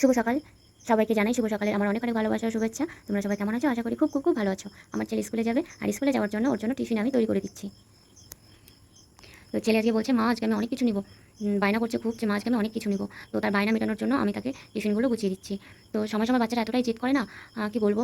শুভ সকাল। সবাইকে জানাই শুভ সকালের আমার অনেক অনেক ভালোবাসা শুভেচ্ছা। তোমরা সবাই কেমন আছো? আশা করি খুব খুব খুব ভালো আছো। আমার ছেলে স্কুলে যাবে আর স্কুলে যাওয়ার জন্য ওর জন্য টিফিন আমি তৈরি করে দিচ্ছি। তো ছেলে আজকে বলছে, মা, আজকে আমি অনেক কিছু নিব। বায়না করছে খুব যে মা আজকে আমি অনেক কিছু নিব। তো তার বায়না মেটানোর জন্য আমি তাকে টিফিনগুলো গুছিয়ে দিচ্ছি। তো সময় সময় বাচ্চারা এতটাই জেদ করে না কি বলব?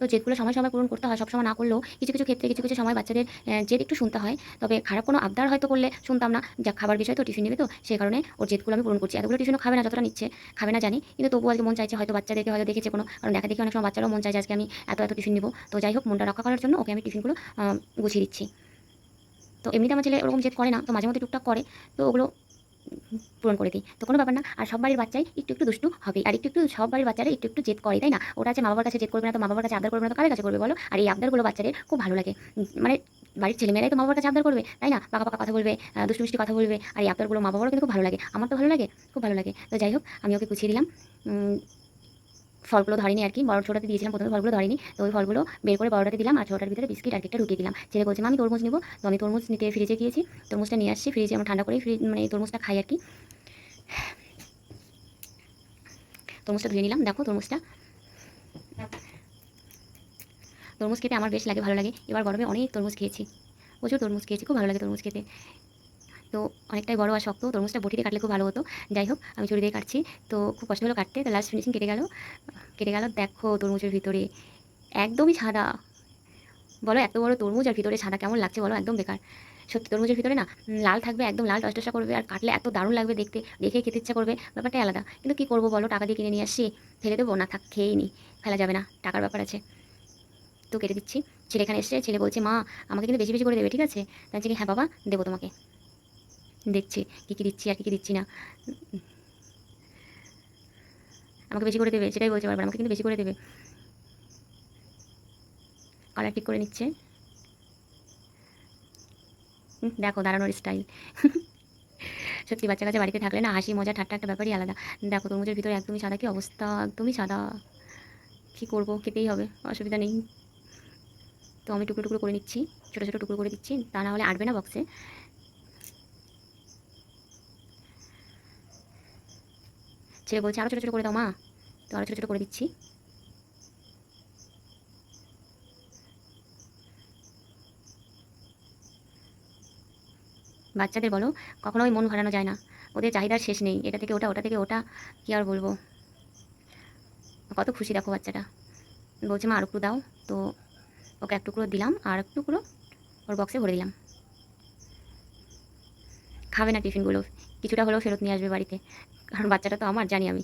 তো জেদগুলো সময় সময় পূরণ করতে হয়, সবসময় না করলেও কিছু কিছু ক্ষেত্রে কিছু কিছু সময় বাচ্চাদের জেদ একটু শুনতে হয়। তবে খারাপ কোনো আবদার হয়তো করলে শুনতাম না, যা খাবার বিষয় তো টিফিন নেবে তো সেই কারণে ওর জেদগুলো আমি পূরণ করছি। এতগুলো টিফিনও খাবে না, যতটা নিচ্ছে, খাবে না জানি। কিন্তু তবুও আজকে মন চাইছে, হয়তো বাচ্চাদেরকে হয়তো দেখেছে কোনো, কারণ দেখা দেখি অনেক সময় বাচ্চারাও মন চাইছে আজকে আমি এত এত টিফিন নিব। তো যাই হোক, মনটা রক্ষা করার জন্য ওকে আমি টিফিনগুলো গুছিয়ে দিচ্ছি। তো এমনিতে আমার ছেলে ওরকম জেদ করে না, তো মাঝে মধ্যে টুকটাক করে। তো ওগুলো পূরণ করে দিই। তো কোনো ব্যাপার না, আর সব বাড়ির বাচ্চাই একটু একটু দুষ্টু হবে আর একটু একটু সব বাড়ির বাচ্চারা একটু একটু জেদ করে, তাই না? ওরা আছে মা বাবার কাছে জেদ করবে না, তো মা বাবার কাছে আবদার করবে না, তো কার কাছে করবে বলো? আর এই আবদারগুলো বাচ্চাদের খুব ভালো লাগে। মানে বাড়ির ছেলেমেয়েরাই তো মা বাবার কাছে আবদার করবে, তাই না? পাকা পাকা কথা বলবে দুষ্টু মিষ্টি কথা বলবে, আর এই আবদারগুলো মা বাবারও কিন্তু খুব ভালো লাগে। আমার তো ভালো লাগে, খুব ভালো লাগে। তো যাই হোক, আমি ওকে গুছিয়ে দিলাম। ফলগুলো ধরেনি আর কি বড় ছোটাতে দিয়েছিলাম প্রথমে ফলগুলো ধরেনি তো ওই ফলগুলো বের করে বড়টাতে দিলাম আর ছোটার ভিতরে বিস্কিট আর একটা ঢুকিয়ে দিলাম। ছেলে বলছে "মা, আমি তরমুজ নিবো? তো আমি তরমুজ নিতে ফ্রিজে গিয়েছি তরমুজটা নিয়ে আসছি ফ্রিজে আমরা ঠান্ডা করে ফ্রিজ মানে তরমুজটা খাই আর কি। তরমুজটা ধুয়ে নিলাম দেখো তরমুজটা। তরমুজ খেতে আমার বেশ লাগে ভালো লাগে। এবার গরমে অনেক তরমুজ খেয়েছি প্রচুর তরমুজ খেয়েছি খুব ভালো লাগে তরমুজ খেতে। তো অনেকটাই বড় আর শক্ত, তরমুজটা বটিতে কাটলে খুব ভালো হতো। যাই হোক, আমি ছুরি দিয়ে কাটছি। তো খুব কষ্ট হলো কাটতে, তো লাস্ট ফিনিশিং কেটে গেল। কেটে গেল, দেখো তরমুজের ভিতরে একদমই সাদা বলো, এত বড় তরমুজ আর ভিতরে সাদা কেমন লাগছে বলো, একদম বেকার। সত্যি, তরমুজের ভিতরে না লাল থাকবে, একদম লাল টসটসা করবে আর কাটলে এত দারুণ লাগবে দেখতে। দেখে খেতে ইচ্ছা করবে, ব্যাপারটাই আলাদা। কিন্তু কি করব বলো, টাকা দিয়ে কিনে নিয়ে আসছি, ফেলে দেবো? না, থাক, খেয়েই নি, ফেলা যাবে না, টাকার ব্যাপার আছে। তো কেটে দিচ্ছি, ছেলে এখানে এসছে, ছেলে বলছে, মা, আমাকে কিন্তু বেশি বেশি করে দেবে, ঠিক আছে? কি হ্যাঁ বাবা, দেবো তোমাকে। দেখছি, কী কী দিচ্ছি আর কী কী দিচ্ছি না। আমাকে বেশি করে দেবে, সেটাই বলছে বারবার, আমাকে কিন্তু বেশি করে দেবে। কালার ঠিক করে নিচ্ছে। দেখো দাঁড়ানোর স্টাইল সত্যি বাচ্চা কাছে বাড়িতে থাকলে না, হাসি, মজা, ঠাট্টা একটা ব্যাপারই আলাদা। দেখো, তরমুজের ভিতরে একদমই সাদা কি অবস্থা? একদমই সাদা। কী করব, খেতেই হবে, অসুবিধা নেই। তো আমি টুকরো টুকরো করে নিচ্ছি, ছোটো ছোটো টুকরো করে দিচ্ছি, তা না হলে আটবে না বক্সে ছেলে বলছে আরও ছোটো ছোটো করে দাও মা। তো আরও ছোটো ছোটো করে দিচ্ছি। বাচ্চাদের বলো কখনোই মন ভরানো যায় না। ওদের চাহিদার শেষ নেই। এটা থেকে ওটা ওটা থেকে ওটা, কি আর বলব? কত খুশি দেখো বাচ্চাটা। বলছে, মা আর একটু দাও। তো ওকে এক টুকরো দিলাম, আর এক টুকরো ওর বক্সে ভরে দিলাম। খাবে না টিফিনগুলো। কিছুটা হলেও ফেরত নিয়ে আসবে বাড়িতে। কারণ বাচ্চাটা তো আমার, জানি আমি।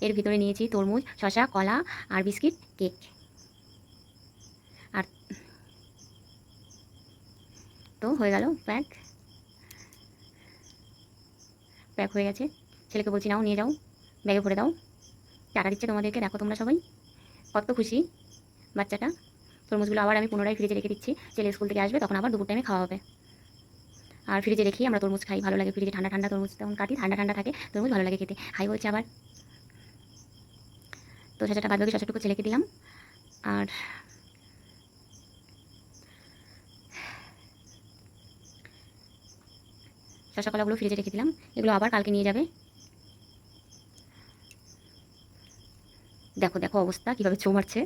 এর ভিতরে নিয়েছি তরমুজ শশা কলা আর বিস্কিট, কেক। আর তো হয়ে গেল প্যাক। প্যাক হয়ে গেছে। ছেলেকে বলছি, নাও, নিয়ে যাও। ব্যাগে ভরে দাও। টাকা দিচ্ছে তোমাদেরকে, দেখো তোমরা সবাই। কত খুশি বাচ্চাটা। তরমুজগুলো আবার আমি পুনরায় ফ্রিজে রেখে দিচ্ছি। ছেলে স্কুল থেকে আসবে, তখন আবার দুপুর টাইমে খাওয়া হবে। আর ফ্রিজে রেখেই আমরা তরমুজ খাই। ভালো লাগে ফ্রিজে ঠান্ডা ঠান্ডা তরমুজ তখন কাটি ঠান্ডা ঠান্ডা থাকে, তরমুজ ভালো লাগে খেতে। হাই বলছে আবার। তো শসাটা বাদ বাকি শসাটুকু ছেলেকে দিলাম। আর শসা কলাগুলো ফ্রিজে রেখে দিলাম। এগুলো আবার কালকে নিয়ে যাবে। দেখো দেখো অবস্থা, কীভাবে চৌ মারছে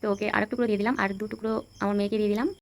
তো ওকে আর টুকরো দিয়ে দিলাম। আর দু টুকরো আমার মেয়েকে দিয়ে দিলাম।